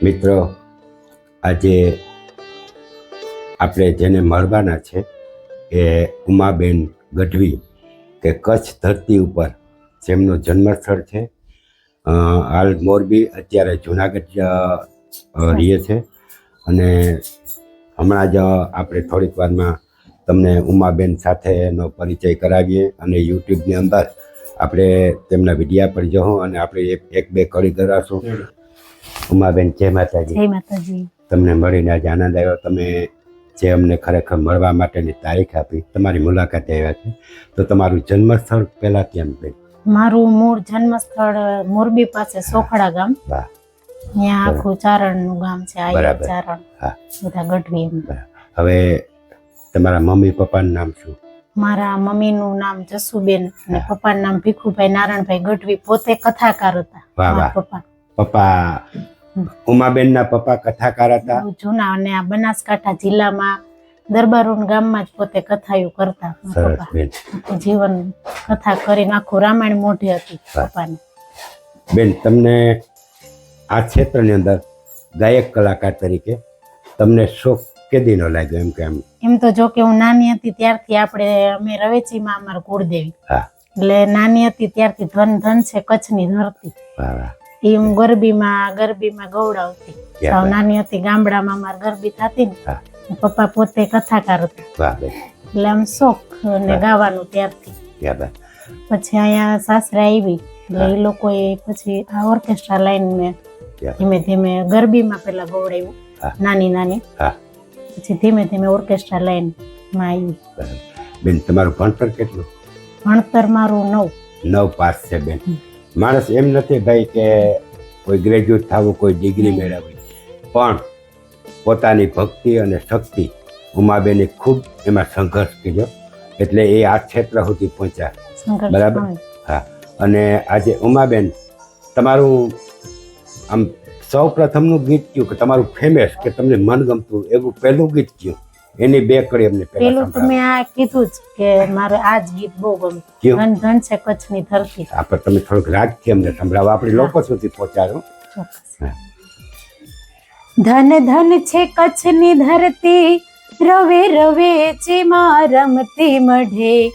મિત્રો, આજે આપણે જેને મળવાના છે એ ઉમાબેન ગઢવી કે કચ્છ ધરતી ઉપર જેમનું જન્મસ્થળ છે. હાલ મોરબી અત્યારે જુનાગઢ રહીએ છે. અને હમણાં જ આપણે થોડીક વારમાં તમને ઉમાબેન સાથેનો પરિચય કરાવીએ અને યુટ્યુબની અંદર આપણે તેમના વિડીયા પર જવું અને આપણે એક બે કડી કરાવશું ઉમાબેન જય માતાજી. જય માતાજી. તમને મળીને આજે આનંદ આવ્યો. તમે જે અમને ખરેખર મળવા માટેની તારીખ આપી તમારી મુલાકાતે આવ્યા છે. તો તમારું જન્મસ્થળ પહેલા કેમ બેન મારું મૂળ જન્મસ્થળ મોરબી પાસે સોખડા ગામ. ત્યાં આખું ચારણનું ગામ છે ચારણ. બધા ગઢવી હવે તમારા મમ્મી પપ્પાનું નામ શું? મારા મમ્મીનું નામ જસુબેન અને પપ્પાનું નામ ભીખુભાઈ નારાયણભાઈ ગઢવી. પોતે કથાકાર હતા. પપ્પા. પપ્પા ઉમાબેનના પપ્પા કથાકાર હતા. જૂના અને આ બનાસકાંઠા જિલ્લામાં દરબારુન ગામમાં જ પોતે કથાયું કરતા પપ્પા. જીવન કથા કરીને આખું રામાયણ મોઢી હતી પપ્પાને. બેન તમને આ ક્ષેત્રની અંદર ગાયક કલાકાર તરીકે તમને શોખ કેદીનો લાગ્યો એમ કે એમ? એમ તો જો કે હું નાની હતી ત્યારથી આપણે અમે રવેચીમાં અમારા કુળદેવી. એટલે નાની હતી ત્યારથી ધન ધન છે કચ્છની ધરતી. એ હું ગરબીમાં ગરબીમાં ગૌડાવતી. સાવ નાની હતી ગામડામાં અમારે ગરબી થતી ને. પપ્પા પોતે કથાકાર હતા. એટલે આમ શોખ ને ગાવાનું ત્યારથી. પછી અહીંયા સાસરે આવી. એટલે એ લોકોએ પછી આ ઓર્કેસ્ટ્રા લાઈન મેં ધીમે ધીમે ગરબીમાં પેલા ગૌડાવ્યું. નાની નાની. પછી ધીમે ધીમે ઓર્કેસ્ટ્રા લાઈનમાં આવી બેન તમારું ભણતર કેટલું? ભણતર મારું નવ. નવ પાસ છે બેન. માણસ એમ નથી ભાઈ કે કોઈ ગ્રેજ્યુએટ થવું કોઈ ડિગ્રી મેળવવી. પણ પોતાની ભક્તિ અને શક્તિ ઉમાબેને ખૂબ એમાં સંઘર્ષ કર્યો. એટલે એ આ ક્ષેત્ર સુધી પહોંચ્યા. બરાબર. હા. અને આજે ઉમાબેન તમારું આમ સૌ પ્રથમનું ગીત કયું કે તમારું ફેમસ કે તમને મનગમતું એવું પહેલું ગીત કયું? એની બે કડી અમને પેલું તો મેં આ કીધું જ કે મારે આ જ ગીત બહુ ગમતું. ઘન ધન ધન છે કચ્છની ધરતી. આપણે તમે થોડુંક રાજથી અમને સંભળાવો. આપણે લોકો સુધી પહોંચાડો. ધન ધન છે કચ્છની ધરતી. રવે રવે છે રમતી મઢે.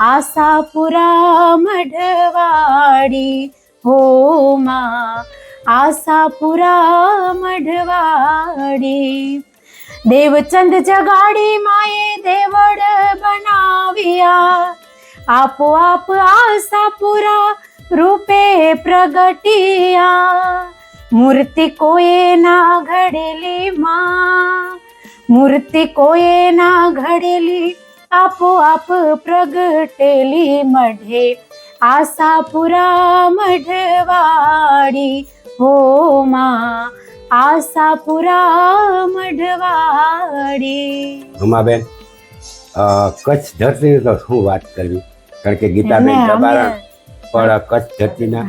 આશાપુરા મઢવાડી. હો માં આશાપુરા મઢવાડી. દેવચંદ જગાડી માએ દેવડ બનાવ્યા. આપોઆપ આશાપુરા રૂપે પ્રગટિયા. મૂર્તિ કોઈએ ના ઘડેલી માં. મૂર્તિ કોઈએ ના ઘડેલી આપોઆપ પ્રગટેલી મઢે. આશાપુરા મઢવાડી હો માં. આશાપુરા મઢવાડી. ઉમાબેન કચ્છ ધરતીની તો શું વાત કરવી? કારણ કે ગીતાબેન જબારણ પણ કચ્છ ધરતીના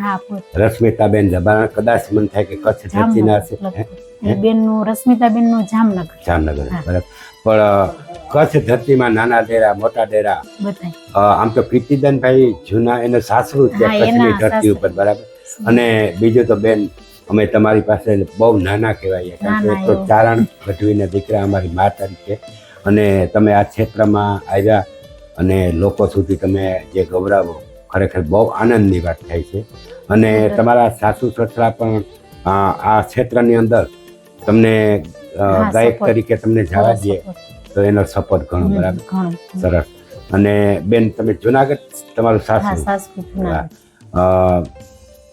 રશ્મિતાબેન જબારણ કદાચ મન થાય કે કચ્છ ધરતીના છે બેનનું રશ્મિતાબેનનું જામનગર. જામનગર બરાબર. પણ કચ્છ ધરતીમાં નાના ડેરા મોટા ડેરા આમ તો કીર્તિદાનભાઈ જૂના એને સાસરું છે કચ્છની ધરતી ઉપર બરાબર. અને બીજું તો બેન અમે તમારી પાસે બહુ નાના કહેવાય કારણ કે તો. ચારણ ગઢવીને દીકરા અમારી મા તરીકે. અને તમે આ ક્ષેત્રમાં આવ્યા અને લોકો સુધી તમે જે ગૌરવો ખરેખર બહુ આનંદની વાત થાય છે. અને તમારા સાસુ સસરા પણ આ ક્ષેત્રની અંદર તમને ગાયક તરીકે તમને જવા દે તો એનો સપોર્ટ ઘણો બરાબર? સરસ. અને બેન તમે જુનાગઢ તમારું સાસુ?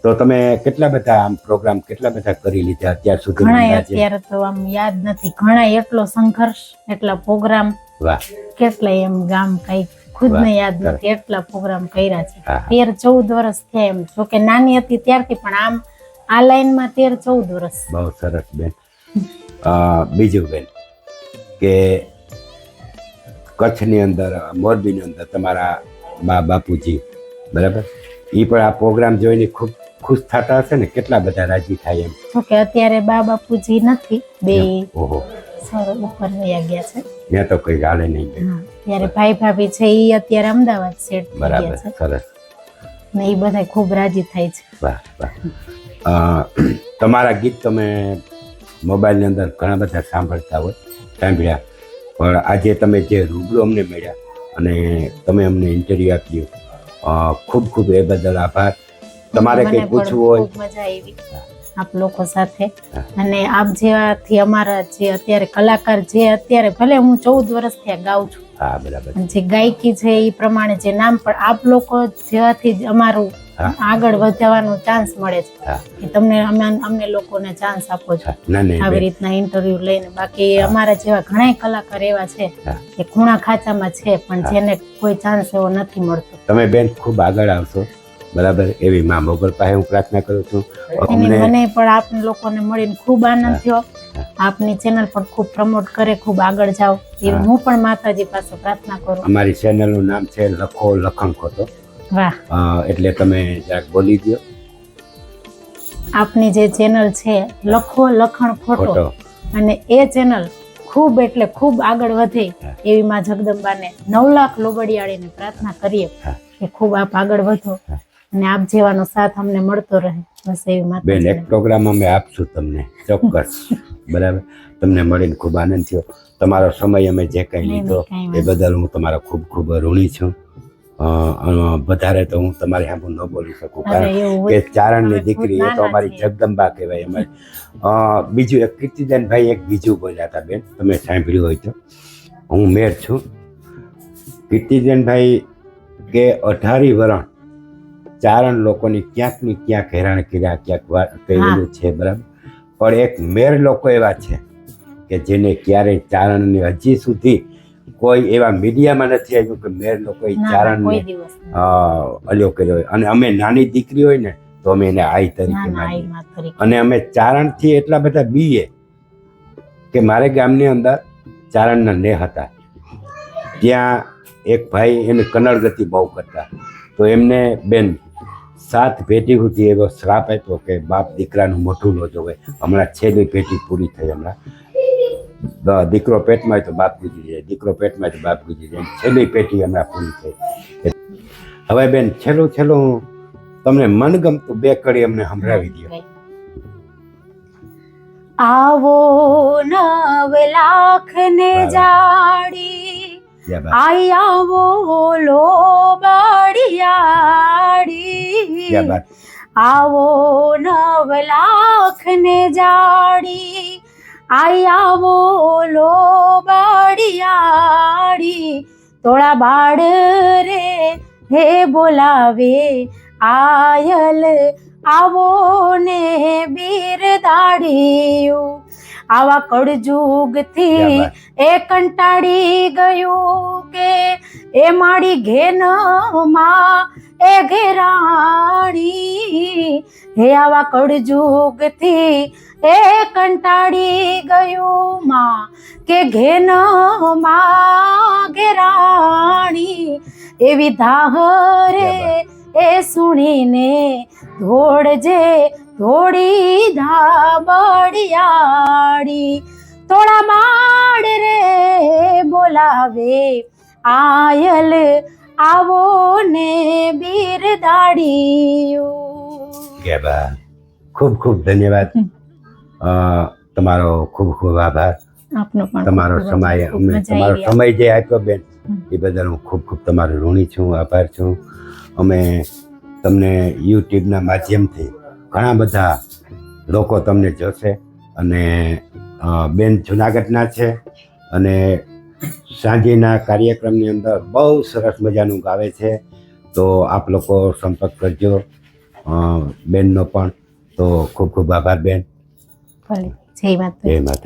તો તમે કેટલા બધા આમ પ્રોગ્રામ કેટલા બધા કરી લીધા અત્યાર સુધી ઘણા અત્યારે તો આમ યાદ નથી. ઘણા એટલો સંઘર્ષ એટલા પ્રોગ્રામ વાહ. કેટલા એમ ગામ કઈ ખુદ ને યાદ નથી. એટલા પ્રોગ્રામ કર્યા છે. તેર ચૌદ વર્ષ થયા એમ. જોકે નાની હતી ત્યારથી પણ આમ આ લાઈનમાં તેર ચૌદ વર્ષ. બહુ સરસ બેન. બીજું બેન કે કચ્છની અંદર મોરબીની અંદર તમારા બા બાપુજી બરાબર? એ પણ આ પ્રોગ્રામ જોઈને ખૂબ ખુશ થતા હશે ને કેટલા બધા રાજી થાય એમ. તો કે અત્યારે બા બાપુજી નથી બે ઓહો. સર ઉપર વયા ગયા છે. ત્યાં તો કઈ હાલે નહીં ત્યારે ભાઈ ભાભી છે એ અત્યારે અમદાવાદ સેટ બરાબર સરસ. ને એ બધા ખૂબ રાજી થાય છે. વાહ વાહ. તમારા ગીત તમે મોબાઈલની અંદર ઘણા બધા સાંભળતા હોય સાંભળ્યા. પણ આજે તમે જે રૂબરૂ અમને મળ્યા અને તમે અમને ઇન્ટરવ્યૂ આપ્યું ખૂબ ખૂબ એ બદલ આભાર. તમારે કંઈ પૂછવું હોય? મજા આવી. આપ લોકો સાથે. અને આપ જેવાથી અમારા જે અત્યારે કલાકાર જે અત્યારે ભલે હું ચૌદ વર્ષથી આ ગાઉં છું હા બરાબર. જે ગાયકી છે એ પ્રમાણે જે નામ પણ આપ લોકો જેવાથી જ અમારું આગળ વધવાનો ચાન્સ મળે છે. કે તમને અમે અમને લોકોને ચાન્સ આપો છો. આવી રીતના ઇન્ટરવ્યુ લઈને. બાકી અમારા જેવા ઘણા કલાકાર એવા છે કે ખૂણા ખાચામાં છે પણ જેને કોઈ ચાન્સ એવો નથી મળતો. તમે બેન ખૂબ આગળ આવશો. બરાબર? એવી મા મોગલ પાસે હું પ્રાર્થના કરું છું. અમને મને પણ આપ લોકોને મળીને ખૂબ આનંદ થયો. આપની ચેનલ પર ખૂબ પ્રમોટ કરે ખૂબ આગળ જાઓ. એ હું. પણ માતાજી પાસે પ્રાર્થના કરું. અમારી ચેનલનું નામ છે લખો લખણ ખોટો વાહ. એટલે તમે જરાક બોલી દો આપની જે ચેનલ છે લખો લખણ ખોટો. અને એ ચેનલ ખૂબ એટલે ખૂબ આગળ વધે. એવી માં જગદંબાને નવ લાખ લોબડિયાળીને પ્રાર્થના કરીએ કે ખૂબ આપ આગળ વધો. અને આપ જેવાનો સાથ અમને મળતો રહે બસ એવી બેન એક પ્રોગ્રામ અમે આપશું તમને ચોક્કસ. બરાબર? તમને મળીને ખૂબ આનંદ થયો. તમારો સમય અમે જે કંઈ લીધો એ બદલ હું તમારો ખૂબ ખૂબ ઋણી છું. વધારે તો હું તમારી સામે ન બોલી શકું કારણ કે ચારણની દીકરી એ તો અમારી. જગદંબા કહેવાય અમારી. બીજું એક કીર્તિદાનભાઈ એક બીજું બોલ્યા હતા બેન તમે સાંભળ્યું હોય તો. હું મેર છું. કીર્તિદાનભાઈ કે અઢારી વરણ ચારણ લોકોની ક્યાંક ને ક્યાંક હેરાન કર્યા ક્યાંક કહેલું છે બરાબર? પણ એક મેર લોકો એવા છે કે જેને ક્યારેય ચારણની હજી સુધી કોઈ એવા મીડિયામાં નથી આવ્યું કે મેર લોકોએ ચારણને નહીં. અલ્યો કર્યો હોય. અને અમે નાની દીકરી હોય ને તો અમે એને આઈ તરીકે ના માનીએ. આઈ માં તરીકે. અને અમે ચારણથી એટલા બધા બીએ કે મારે ગામની અંદર ચારણના ને હતા. ત્યાં એક ભાઈ એને કનડગતિ બહુ કરતા. તો એમને બેન સાત પેટી સુધી એવો શ્રાપ આપ્યો કે બાપ દીકરાનું મોઢું ન જોવે. હમણાં છેલ્લી પેટી પૂરી થઈ હમણાં. દીકરો પેટમાં તો બાપ ગુજરી જાય. દીકરો પેટમાં તો બાપ ગુજરી જાય. છેલ્લી પેટી હમણાં પૂરી થઈ. હવે બેન છેલ્લું છેલ્લું હું તમને મનગમતું બે કડી અમને સંભળાવી દો આવો નવ લાખ ને. જાડી યા બા આઈ આવો નવ લાખ ને જાડી આઈ આવો લો બડિયાડી તોળા બાળ રે હે બોલાવે આયલ. આવો ને બીર દાડિયું આવા કડજુગથી યા એ કંટાળી ગયું કે એ મારી ઘેનમાં એ ઘેરાણી. હે આવા કડજુગથી એ કંટાળી ગયું માં કે ઘેનમાં ઘેરાણી. એવી ધાહરે એ સુણીને ધોડજે ધોડી ધાબડિયાળી થોડા માડ રે બોલાવે આયલ આવો ને બીર દાડિયું કે બા ખૂબ ખૂબ ધન્યવાદ. તમારો ખૂબ ખૂબ આભાર. આપનો પણ તમારો સમય અમને તમારો સમય જે આપ્યો બેન એ બદલ હું ખૂબ ખૂબ તમારો ઋણી છું આભાર છું. અમે તમને યુટ્યુબના માધ્યમથી ઘણા બધા લોકો તમને જોશે અને બેન જુનાગઢના છે અને સાંજેના કાર્યક્રમની અંદર બહુ સરસ મજાનું ગાવે છે. તો આપ લોકો સંપર્ક કરજો બેનનો પણ. તો ખૂબ ખૂબ આભાર બેન. જય માતા જય માતા